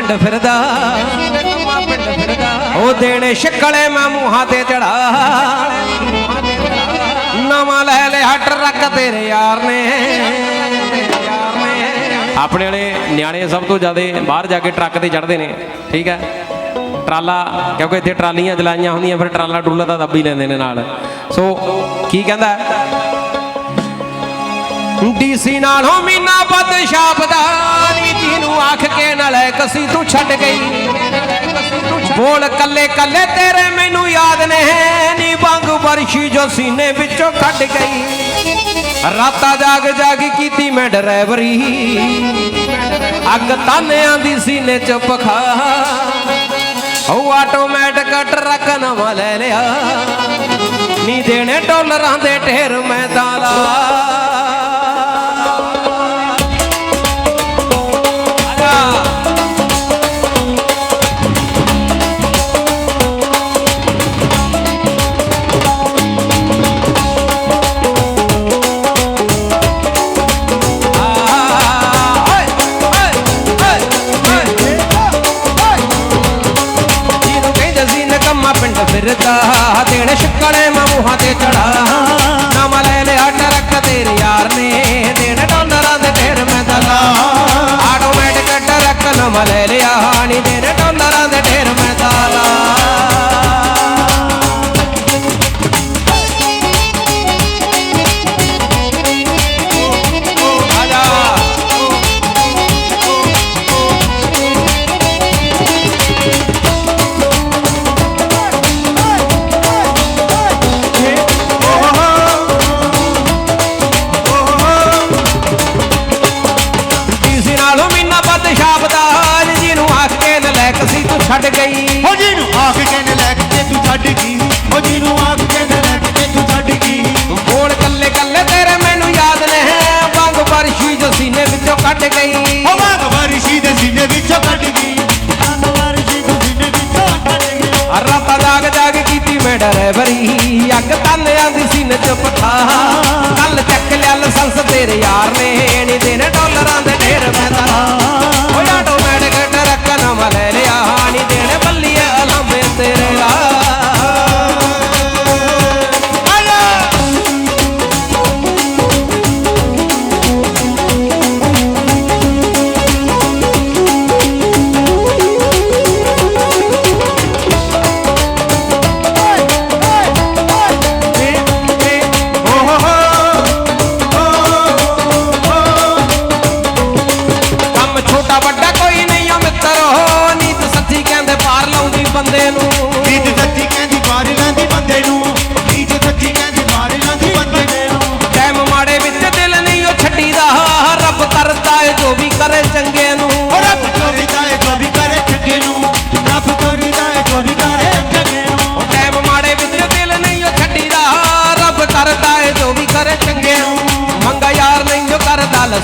ਪਿੰਡ ਫਿਰਦਾ। ਉਹ ਦੇਣੇ ਛਕਲੇ ਮੈਂ ਮੂੰਹਾਂ ਤੇ ਚੜਾ। ਨਵਾਂ ਲੈ ਲਿਆ ਟਰੱਕ ਤੇਰੇ ਯਾਰ ਨੇ। ਆਪਣੇ ਵਾਲੇ ਨਿਆਣੇ ਸਭ ਤੋਂ ਜ਼ਿਆਦਾ ਬਾਹਰ ਜਾ ਕੇ ਟਰੱਕ ਤੇ ਚੜਦੇ ਨੇ, ਠੀਕ ਹੈ? ਟਰਾਲਾ, ਕਿਉਂਕਿ ਇੱਥੇ ਟਰਾਲੀਆਂ ਚਲਾਈਆਂ ਹੁੰਦੀਆਂ, ਫਿਰ ਟਰਾਲਾ ਟਰੂਲਾ ਦਾ ਦੱਬ ਹੀ ਲੈਂਦੇ ਨੇ ਨਾਲ। ਸੋ, ਕੀ ਕਹਿੰਦਾ? ਡੀਸੀ ਨਾਲੋਂ ਮੀਨਾ ਵੱਧ ਛਾਪਦਾ ਨੀਤੀ ਨੂੰ ਆਖ ਕਸੀ ਤੂੰ ਛੱਡ ਗਈ। ਬੋਲ ਕੱਲੇ ਕੱਲੇ ਤੇਰੇ ਮੈਨੂੰ ਯਾਦ ਨੇ, ਨੀ ਵਾਂਗ ਵਰਸ਼ੀ ਜੋ ਸੀਨੇ ਵਿੱਚੋਂ ਕੱਢ ਗਈ। ਰਾਤਾਂ ਜਾਗ ਜਾਗ ਕੀਤੀ ਮੈਂ ਡਰਾਈਵਰੀ। ਅੱਗ ਤਾਨਿਆਂ ਦੀ ਸੀਨੇ ਚ ਪਖਾ। ਉਹ ਆਟੋਮੈਟਿਕ ਟਰੱਕ ਨਵਾਂ ਲੈ ਲਿਆ। ਨੀ ਦੇਣੇ ਡਾਲਰਾਂ ਦੇ ਢੇਰ ਮੈਂ ਦਾਲਾ ਫਿਰਦਾ ਦੇਣ ਛਕੜੇ ਮੈਂ ਮੂੰਹਾਂ ਤੇ ਚੜਾ ਨਾਮ ਲੈ ਲਿਆ ਟਰੱਕ ਤੇਰੇ ਯਾਰ ਨੇ ਦੇਣ ਡਾਲਰਾਂ ਦੇ ਢੇਰ ਮੈਂ ਦਲਾ ਆਟੋਮੈਟਿਕ ਟਰੱਕ ਨਾਮ ਲੈ ਛੱਡ ਗਈ। ਹੋ ਜੀ ਨੂੰ ਆਖ ਕੇ ਨੇ ਲੈ ਕੇ ਤੂੰ ਛੱਡ ਗਈ। ਬੋਲ ਕੱਲੇ ਕੱਲੇ ਤੇਰੇ ਮੈਨੂੰ ਯਾਦ ਨੇ। ਬੰਗ ਵਰਸ਼ੀ ਜੋ ਸੀਨੇ ਵਿੱਚੋਂ ਕੱਢ ਗਈ। ਹੋ ਬਾਗ ਵਾਰਿਸ਼ੀ ਦੇ ਸੀਨੇ ਵਿੱਚੋਂ ਕੱਢ ਗਈ। ਬਾਗ ਵਾਰਿਸ਼ੀ ਦੇ ਸੀਨੇ ਵਿੱਚੋਂ ਕੱਢ ਗਈ। ਰਾਤਾਂ ਜਾਗ ਜਾਗ ਕੀਤੀ ਮੈਂ ਡਰਾਈਵਰੀ ਅੱਗ ਤਾਲਿਆਂ ਦੀ ਸੀਨੇ ਚ ਪਠਾ। ਕੱਲ ਚੱਕ ਲਿਆ ਲਾਇਸੈਂਸ ਤੇਰੇ ਯਾਰ ਨੇ। ਨੀ ਦੇਣੇ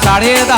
ਸਾੜੇ ਦਾ